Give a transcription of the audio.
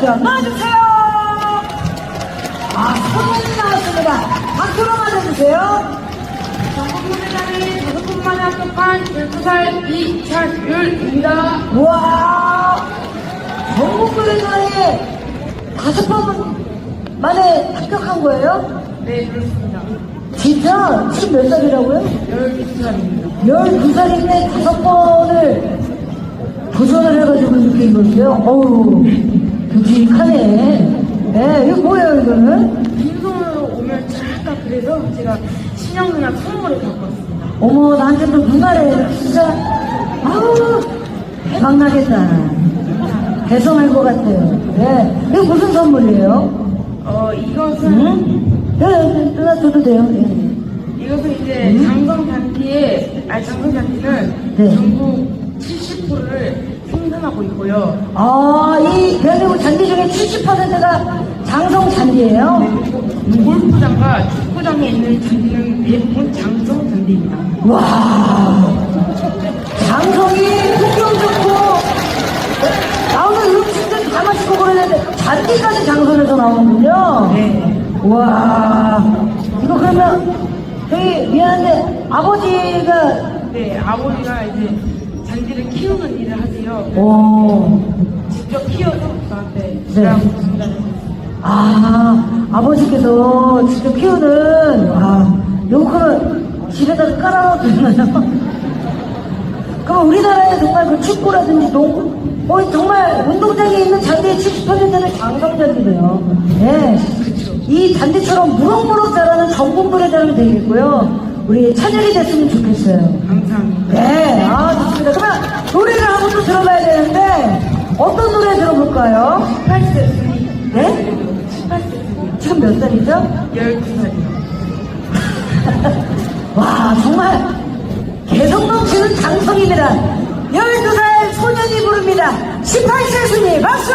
나와주세요. 나와주세요. 아, 소년이 나왔습니다. 박수로 맞아주세요. 전국무대장이 다섯 분 만에 합격한 12살 이찬율입니다. 우와, 전국무대장에 다섯 번 만에 합격한 거예요? 네, 그렇습니다. 진짜? 지금 몇 살이라고요? 12살입니다. 12살인데 다섯 번을 도전을 해가지고 이렇게 이거죠? 어우, 듬직하네. 네, 이거 뭐예요, 이거는? 빈손으로 오면 잠깐 그래서 제가 신영 누나 선물을 갖고 왔습니다. 어머, 나한테 또 누나래. 진짜, 아우, 대박 나겠다. 대성할 것 같아요. 네. 이거 무슨 선물이에요? 어, 이것은, 응? 네, 네, 누나 줘도 돼요. 네. 이것은 이제 장성 잔디에, 아니, 장성 잔디는 네. 전국 70%를 생산하고 있고요. 아, 이 대한민국 잔디 중에 70%가 장성 잔디예요? 골프장과 축구장에 있는 잔디는 대부분 장성 잔디입니다. 와 장성이 풍경 좋고 나오는 음식들 다 맛있고 그러는데 잔디까지 장성에서 나오는군요. 네. 와 이거 그러면 저희 미안한데 아버지가 네, 아버지가 이제 잔디를 키우는 일을 하세요. 오. 직접 키워서 저한테 네. 주라고 준다는 아, 아버지께서 직접 키우는, 아, 요거는 집에다 깔아놓으면 그럼 우리나라에 정말 그 축구라든지 농구, 어, 정말 운동장에 있는 잔디의 70%는 장성잔디네요. 예. 이 잔디처럼 무럭무럭 자라는 전국물에 자라면 되겠고요. 우리 찬열이 됐으면 좋겠어요. 감사합니다. 네, 아, 좋습니다. 그러면 노래를 한번또 들어봐야 되는데, 어떤 노래 들어볼까요? 18세 네? 18세 지금 몇 살이죠? 12살이요. 와, 정말 개성 넘치는 장성입니다. 12살 소년이 부릅니다. 18세 순위 박수!